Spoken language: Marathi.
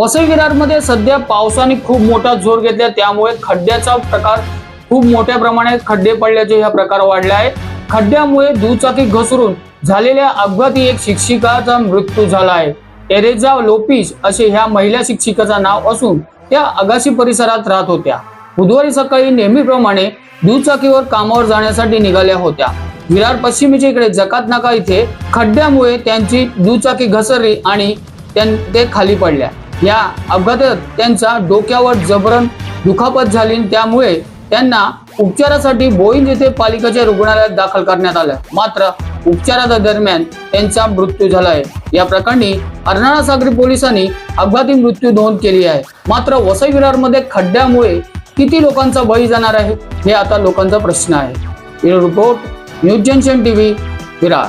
वसई विरारमध्ये सध्या पावसाने खूप मोठा जोर घेतला त्यामुळे खड्ड्याचा प्रकार खूप मोठ्या प्रमाणात खड्डे पडल्याचे हा प्रकार वाढला आहे. खड्ड्यामुळे दुचाकी घसरून झालेल्या अपघाती एक शिक्षिकाचा मृत्यू झाला आहे. एरेजा लोपिस असे ह्या महिला शिक्षिकेचं नाव असून त्या अगाशी परिसरात राहत होत्या. बुधवारी सकाळी नेहमीप्रमाणे दुचाकीवर कामावर जाण्यासाठी निघाल्या होत्या. विरार पश्चिमेच्या इकडे जकात नाका इथे खड्ड्यामुळे त्यांची दुचाकी घसरली आणि त्यां- ते खाली पडल्या. या अपघातात त्यांचा डोक्यावर जबरन दुखापत झाली त्यामुळे त्यांना उपचारासाठी बोईंज येथे पालिकेच्या रुग्णालयात दाखल करण्यात आलं. मात्र उपचाराच्या दरम्यान त्यांचा मृत्यू झाला आहे या प्रकरणी अर्नाळा सागरी पोलिसांनी अपघाती मृत्यू नोंद केली आहे. मात्र वसई विरारमध्ये खड्ड्यामुळे किती लोकांचा बळी जाणार आहे हे आता लोकांचा प्रश्न आहे. Report news junction TV Virar.